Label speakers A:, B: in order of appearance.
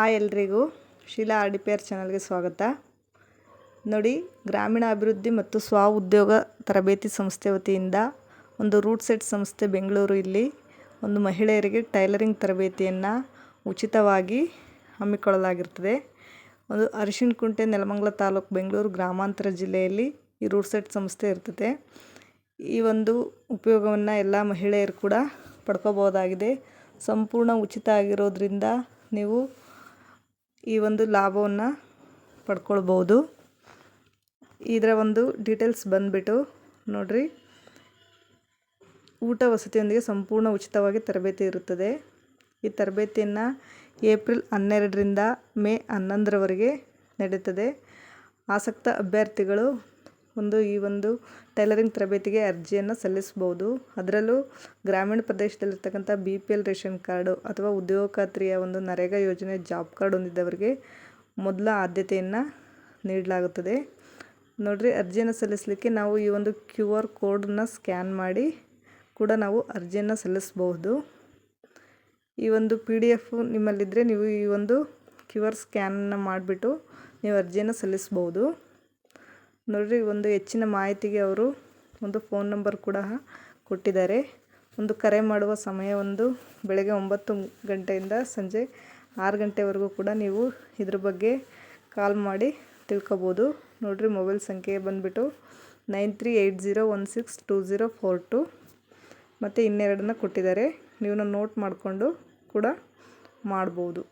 A: ಆ ಎಲ್ರಿಗೂ. ಶೀಲಾ ಅಡಿಪೇರ್ ಚಾನಲ್ಗೆ ಸ್ವಾಗತ. ನೋಡಿ ಗ್ರಾಮೀಣ ಅಭಿವೃದ್ಧಿ ಮತ್ತು ಸ್ವ ಉದ್ಯೋಗ ತರಬೇತಿ ಸಂಸ್ಥೆ ವತಿಯಿಂದ ಒಂದು ರೂಟ್ ಸೆಟ್ ಸಂಸ್ಥೆ ಬೆಂಗಳೂರು ಇಲ್ಲಿ ಒಂದು ಮಹಿಳೆಯರಿಗೆ ಟೈಲರಿಂಗ್ ತರಬೇತಿಯನ್ನು ಉಚಿತವಾಗಿ ಹಮ್ಮಿಕೊಳ್ಳಲಾಗಿರ್ತದೆ. ಒಂದು ಅರಿಶಿಣಕುಂಟೆ ನೆಲಮಂಗಲ ತಾಲೂಕು ಬೆಂಗಳೂರು ಗ್ರಾಮಾಂತರ ಜಿಲ್ಲೆಯಲ್ಲಿ ಈ ರೂಟ್ ಸೆಟ್ ಸಂಸ್ಥೆ ಇರ್ತದೆ. ಈ ಒಂದು ಉಪಯೋಗವನ್ನು ಎಲ್ಲ ಮಹಿಳೆಯರು ಕೂಡ ಪಡ್ಕೋಬೋದಾಗಿದೆ ಸಂಪೂರ್ಣ ಉಚಿತ ಆಗಿರೋದ್ರಿಂದ ನೀವು ಈ ಒಂದು ಲಾಭವನ್ನು ಪಡ್ಕೊಳ್ಬೋದು. ಇದರ ಒಂದು ಡೀಟೇಲ್ಸ್ ಬಂದುಬಿಟ್ಟು ನೋಡಿರಿ. ಊಟ ವಸತಿಯೊಂದಿಗೆ ಸಂಪೂರ್ಣ ಉಚಿತವಾಗಿ ತರಬೇತಿ ಇರುತ್ತದೆ. ಈ ತರಬೇತಿಯನ್ನು ಏಪ್ರಿಲ್ ಹನ್ನೆರಡರಿಂದ ಮೇ ಹನ್ನೊಂದರವರೆಗೆ ನಡೀತದೆ. ಆಸಕ್ತ ಅಭ್ಯರ್ಥಿಗಳು ಒಂದು ಈ ಒಂದು ಟೈಲರಿಂಗ್ ತರಬೇತಿಗೆ ಅರ್ಜಿಯನ್ನು ಸಲ್ಲಿಸಬಹುದು ಅದರಲ್ಲೂ ಗ್ರಾಮೀಣ ಪ್ರದೇಶದಲ್ಲಿರ್ತಕ್ಕಂಥ B P L ration card ಅಥವಾ ಉದ್ಯೋಗ ಖಾತ್ರಿಯ ಒಂದು ನರೇಗಾ ಯೋಜನೆ ಜಾಬ್ ಕಾರ್ಡ್ ಹೊಂದಿದ್ದವರಿಗೆ ಮೊದಲ ಆದ್ಯತೆಯನ್ನು ನೀಡಲಾಗುತ್ತದೆ. ನೋಡಿರಿ, ಅರ್ಜಿಯನ್ನು ಸಲ್ಲಿಸಲಿಕ್ಕೆ ನಾವು ಈ ಒಂದು ಕ್ಯೂ ಆರ್ ಕೋಡನ್ನು ಸ್ಕ್ಯಾನ್ ಮಾಡಿ ಕೂಡ ನಾವು ಅರ್ಜಿಯನ್ನು ಸಲ್ಲಿಸಬಹುದು. ಈ ಒಂದು ಪಿ ಡಿ ಎಫ್ ನಿಮ್ಮಲ್ಲಿದ್ದರೆ ನೀವು ಈ ಒಂದು ಕ್ಯೂ ಆರ್ ಸ್ಕ್ಯಾನನ್ನು ಮಾಡಿಬಿಟ್ಟು ನೀವು ಅರ್ಜಿಯನ್ನು ಸಲ್ಲಿಸ್ಬೋದು ನೋಡಿರಿ, ಒಂದು ಹೆಚ್ಚಿನ ಮಾಹಿತಿಗೆ ಅವರು ಒಂದು ಫೋನ್ ನಂಬರ್ ಕೂಡ ಕೊಟ್ಟಿದ್ದಾರೆ. ಒಂದು ಕರೆ ಮಾಡುವ ಸಮಯ ಒಂದು ಬೆಳಗ್ಗೆ ಒಂಬತ್ತು ಗಂಟೆಯಿಂದ ಸಂಜೆ ಆರು ಗಂಟೆವರೆಗೂ ಕೂಡ ನೀವು ಇದ್ರ ಬಗ್ಗೆ ಕಾಲ್ ಮಾಡಿ ತಿಳ್ಕೊಬೋದು. ನೋಡಿರಿ ಮೊಬೈಲ್ ಸಂಖ್ಯೆ ಬಂದುಬಿಟ್ಟು nine three eight zero one six two zero four two ಮತ್ತು ಇನ್ನೆರಡನ್ನ ಕೊಟ್ಟಿದ್ದಾರೆ. ನೀವು ನೋಟ್ ಮಾಡಿಕೊಂಡು ಕೂಡ ಮಾಡ್ಬೋದು.